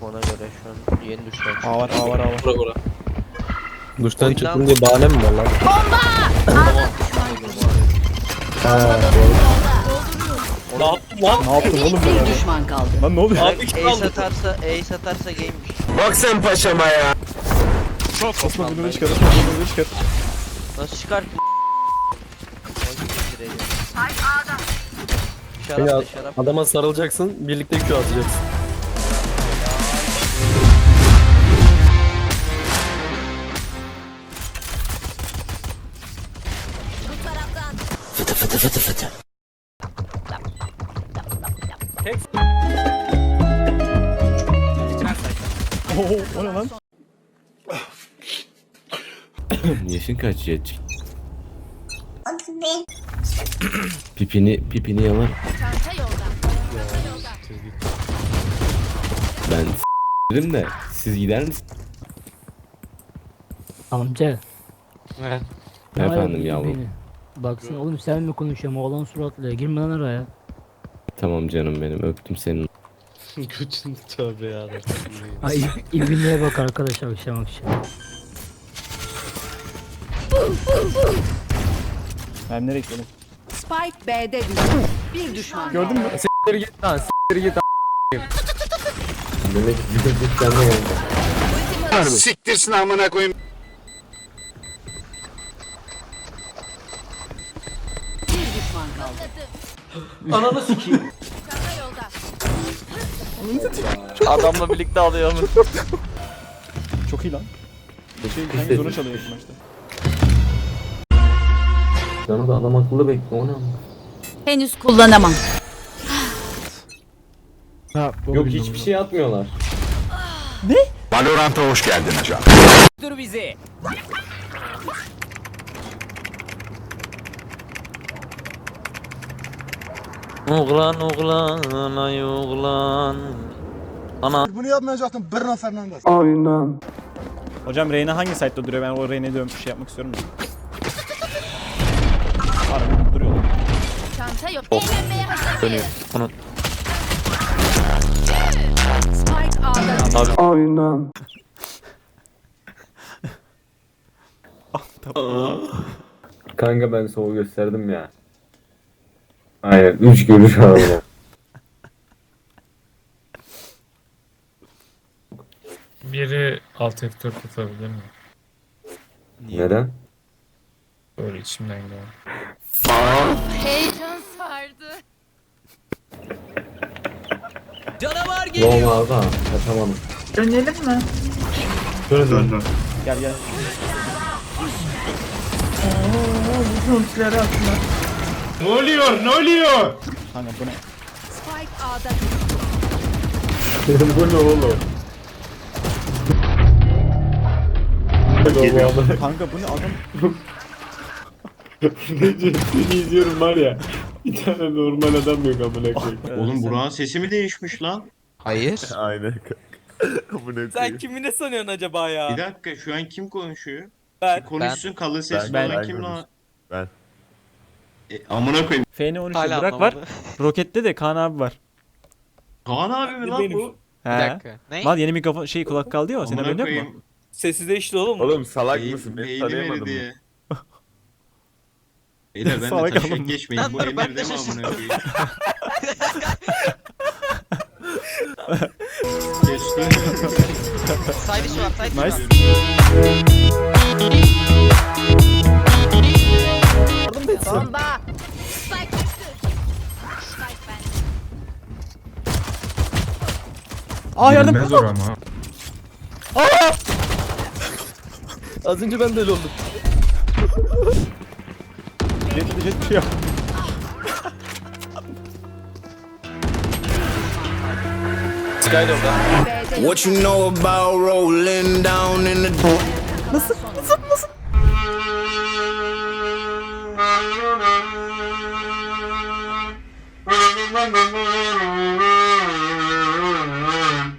yok ona göre şu an yeni düşman çıktı. A var A var A var. Bura bura. Duştan Oyundan- çıktım diye bahane mi var lan? Ha, Ne yaptın lan? Ne yaptım oğlum ben Bir abi? düşman kaldı. Lan ne oluyor? Abi Ace kim aldı? atarsa Ace atarsa game'miş. Bak sen paşama ya. Osman bunu çıkar. Osman bunu çıkar. Nasıl çıkar ki? Ya, Şarap da şarap. adama sarılacaksın, birlikte Q atacaksın. Oo o ne lan? Yaşın kaç Jet? Pipini, pipini yalar. Ben s**rim de siz gider misiniz? Amca. Evet. Efendim yavrum. beni? Baksana oğlum sen mi konuşuyorsun oğlan suratlı girme lan araya. Tamam canım benim öptüm senin. Götün tövbe ya. Ay ilginliğe bak arkadaşlar akşam akşam. Ben nereye gidelim? Spike B'de düştü. Bir düşman. Gördün mü? Siktir git lan, siktir git Demek ki gidip sen de geldi. Siktirsin amına koyayım. Düşman kaldı. Ananı sikeyim. Adamla birlikte alıyor mu? Çok iyi lan. Şey, hangi zona çalıyor ilk maçta? Canı da adam akıllı bekle, o ne ama? Henüz kullanamam. Yok hiçbir şey atmıyorlar. Valorant'a hoş geldin hocam. Oğlan oğlan ay oğlan. Ana. Bunu yapmayacaktım Bruno Fernandes. Hocam Reyna hangi site'da duruyor? Ben o Reyna'yı dövüp şey yapmak istiyorum da. Harbi duruyor. Çanta yok. Eğlenmeye hazır Dönüyor. Onun. Spike A'da düştü. Kanka ben soğuk gösterdim ya. Aynen, 3 görüş aldım. Biri alt F4 atabilir mi? Neden? Böyle içimden geldi. Heyecan sardı. Doğum ağzı ha, kaçamadım. Gel gel. Ne oluyor? Ne oluyor? Kanka bu ne? Spike A'da bu ne oğlum? Kanka bu ne adam? Seni izliyorum var ya. Bir tane normal adam yok amına koyayım. Oğlum Burak'ın sesi mi değişmiş lan? Hayır. Aynen. Amına Sen kimi ne sanıyorsun acaba ya? Bir dakika şu an kim konuşuyor? Ben. Konuşsun kalın sesli Ben- ben kim lan? Ben. E, amına koyayım. FN 13'te Hala Burak var. anlamadı. Rokette de Kaan abi var. Kaan abi mi lan Benim. bu? Bir He. dakika. Ne? Mal yeni mikrofon şey kulak kaldı ya o senin haberin yok mu? Sesi değişti oğlum. Oğlum salak mısın? Beni beynim tanıyamadın mı? eridi. Beyler ben de Salak taşak oğlum. geçmeyin. Bu Lan dur, emir ben de değil mi amına koyayım? Geçti. Side issue var, side issue Nice. var. Bomba. Aa yardım. Bilmez oram ha. Aa! Az önce ben de öyle oldum. Yetti yetti ya. What you know about rolling down in the... Nasıl? Nasıl? Nasıl?